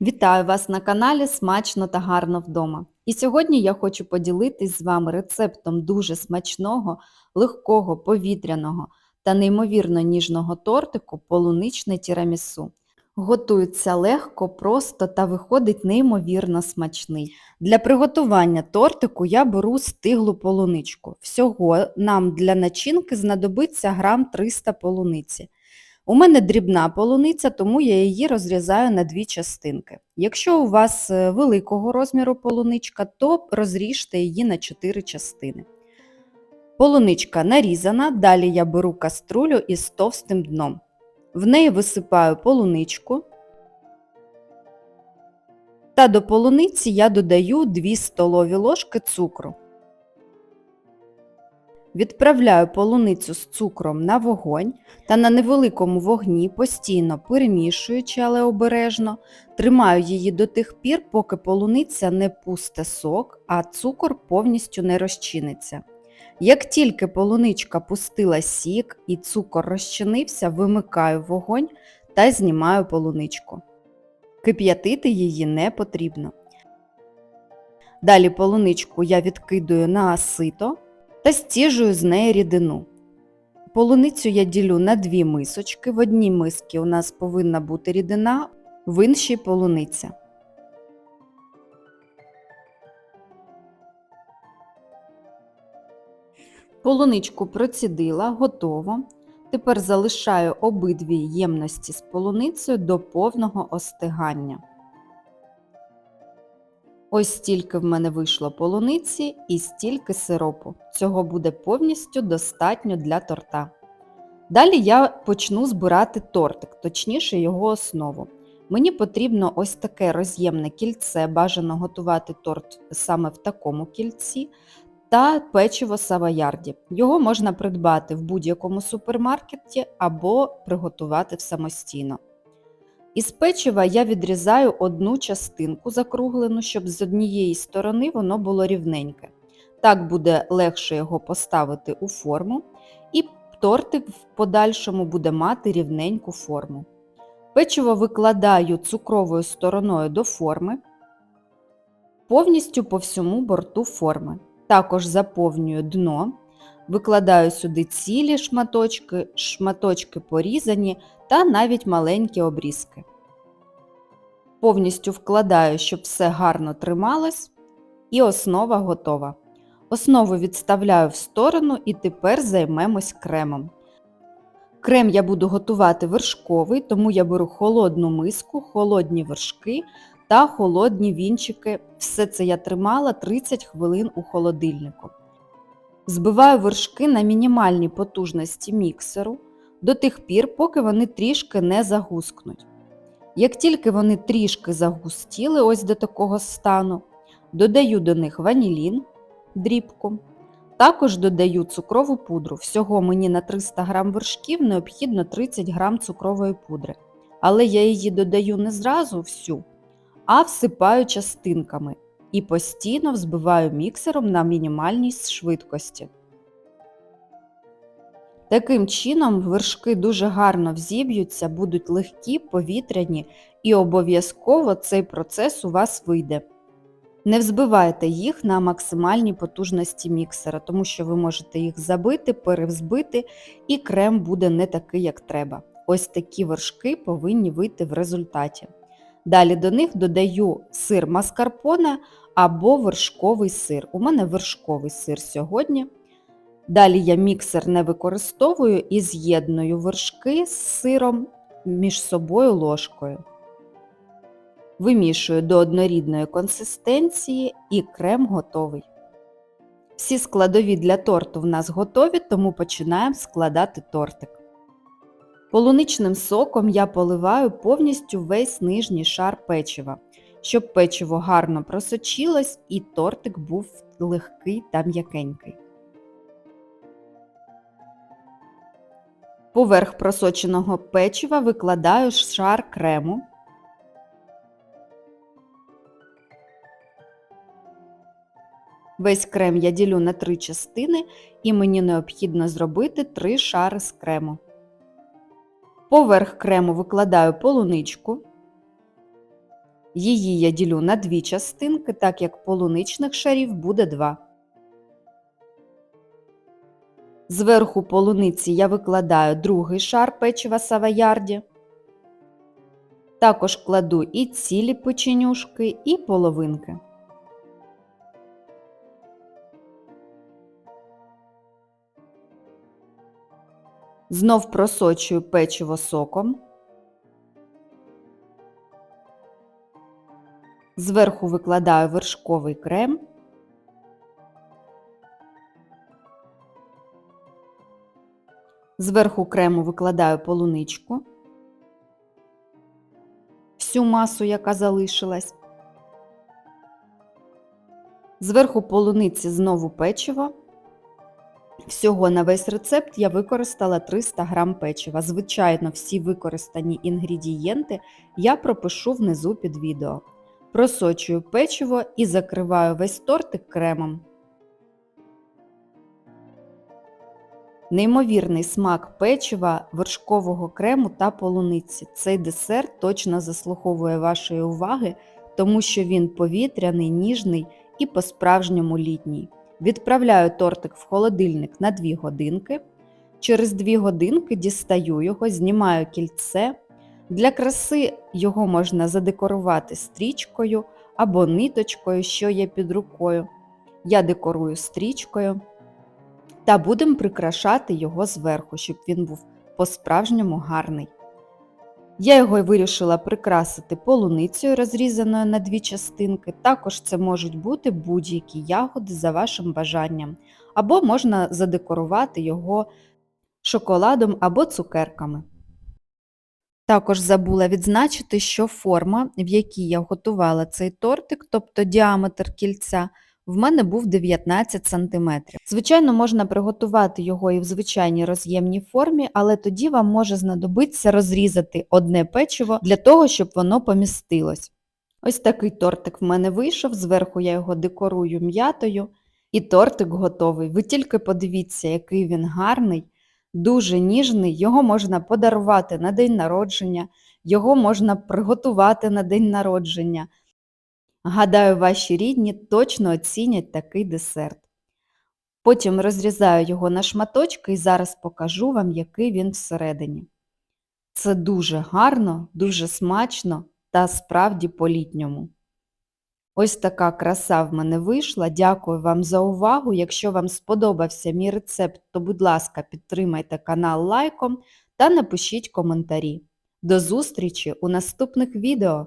Вітаю вас на каналі Смачно та гарно вдома. І сьогодні я хочу поділитись з вами рецептом дуже смачного, легкого, повітряного та неймовірно ніжного тортику полуничне тірамісу. Готується легко, просто та виходить неймовірно смачний. Для приготування тортику я беру стиглу полуничку. Всього нам для начинки знадобиться грам 300 полуниці. У мене дрібна полуниця, тому я її розрізаю на дві частинки. Якщо у вас е, великого розміру полуничка, то розріжте її на 4 частини. Полуничка нарізана, далі я беру каструлю із товстим дном. В неї висипаю полуничку. Та до полуниці я додаю 2 столові ложки цукру. Відправляю полуницю з цукром на вогонь та на невеликому вогні, постійно перемішуючи, але обережно, тримаю її до тих пір, поки полуниця не пусте сок, а цукор повністю не розчиниться. Як тільки полуничка пустила сік і цукор розчинився, вимикаю вогонь та знімаю полуничку. Кип'ятити її не потрібно. Далі полуничку я відкидую на сито та стіжую з неї рідину. Полуницю я ділю на дві мисочки. В одній мисці у нас повинна бути рідина, в іншій полуниця. Полуничку процідила, готово. Тепер залишаю обидві ємності з полуницею до повного остигання. Ось стільки в мене вийшло полуниці і стільки сиропу. Цього буде повністю достатньо для торта. Далі я почну збирати тортик, точніше його основу. Мені потрібно ось таке роз'ємне кільце, бажано готувати торт саме в такому кільці, та печиво савоярді. Його можна придбати в будь-якому супермаркеті або приготувати самостійно. Із печива я відрізаю одну частинку закруглену, щоб з однієї сторони воно було рівненьке. Так буде легше його поставити у форму, і тортик в подальшому буде мати рівненьку форму. Печиво викладаю цукровою стороною до форми, повністю по всьому борту форми. Також заповнюю дно, викладаю сюди цілі шматочки, шматочки порізані та навіть маленькі обрізки. Повністю вкладаю, щоб все гарно трималось, і основа готова. Основу відставляю в сторону і тепер займемось кремом. Крем я буду готувати вершковий, тому я беру холодну миску, холодні вершки та холодні вінчики. Все це я тримала 30 хвилин у холодильнику. Збиваю вершки на мінімальній потужності міксеру до тих пір, поки вони трішки не загускнуть. Як тільки вони трішки загустіли ось до такого стану, додаю до них ванілін, дрібку, також додаю цукрову пудру. Всього мені на 300 г вершків необхідно 30 г цукрової пудри. Але я її додаю не зразу всю, а всипаю частинками і постійно взбиваю міксером на мінімальній швидкості. Таким чином вершки дуже гарно взіб'ються, будуть легкі, повітряні і обов'язково цей процес у вас вийде. Не взбивайте їх на максимальній потужності міксера, тому що ви можете їх забити, перевзбити і крем буде не такий, як треба. Ось такі вершки повинні вийти в результаті. Далі до них додаю сир маскарпоне або вершковий сир. У мене вершковий сир сьогодні. Далі я міксер не використовую і з'єдную вершки з сиром між собою ложкою. Вимішую до однорідної консистенції і крем готовий. Всі складові для торту в нас готові, тому починаємо складати тортик. Полуничним соком я поливаю повністю весь нижній шар печива, щоб печиво гарно просочилось і тортик був легкий та м'якенький. Поверх просоченого печива викладаю шар крему. Весь крем я ділю на три частини і мені необхідно зробити три шари з крему. Поверх крему викладаю полуничку. Її я ділю на дві частинки, так як полуничних шарів буде два. Зверху полуниці я викладаю другий шар печива савоярді. Також кладу і цілі печенюшки, і половинки. Знов просочую печиво соком. Зверху викладаю вершковий крем. Зверху крему викладаю полуничку, всю масу, яка залишилась. Зверху полуниці знову печиво. Всього на весь рецепт я використала 300 г печива. Звичайно, всі використані інгредієнти я пропишу внизу під відео. Просочую печиво і закриваю весь тортик кремом. Неймовірний смак печива, вершкового крему та полуниці. Цей десерт точно заслуговує вашої уваги, тому що він повітряний, ніжний і по-справжньому літній. Відправляю тортик в холодильник на 2 годинки. Через 2 годинки дістаю його, знімаю кільце. Для краси його можна задекорувати стрічкою або ниточкою, що є під рукою. Я декорую стрічкою та будемо прикрашати його зверху, щоб він був по-справжньому гарний. Я його вирішила прикрасити полуницею, розрізаною на дві частинки. Також це можуть бути будь-які ягоди за вашим бажанням, або можна задекорувати його шоколадом або цукерками. Також забула відзначити, що форма, в якій я готувала цей тортик, тобто діаметр кільця, в мене був 19 см. Звичайно, можна приготувати його і в звичайній роз'ємній формі, але тоді вам може знадобитися розрізати одне печиво для того, щоб воно помістилось. Ось такий тортик в мене вийшов, зверху я його декорую м'ятою, і тортик готовий. Ви тільки подивіться, який він гарний, дуже ніжний, його можна подарувати на день народження, його можна приготувати на день народження. Гадаю, ваші рідні точно оцінять такий десерт. Потім розрізаю його на шматочки і зараз покажу вам, який він всередині. Це дуже гарно, дуже смачно та справді по-літньому. Ось така краса в мене вийшла. Дякую вам за увагу. Якщо вам сподобався мій рецепт, то, будь ласка, підтримайте канал лайком та напишіть коментарі. До зустрічі у наступних відео!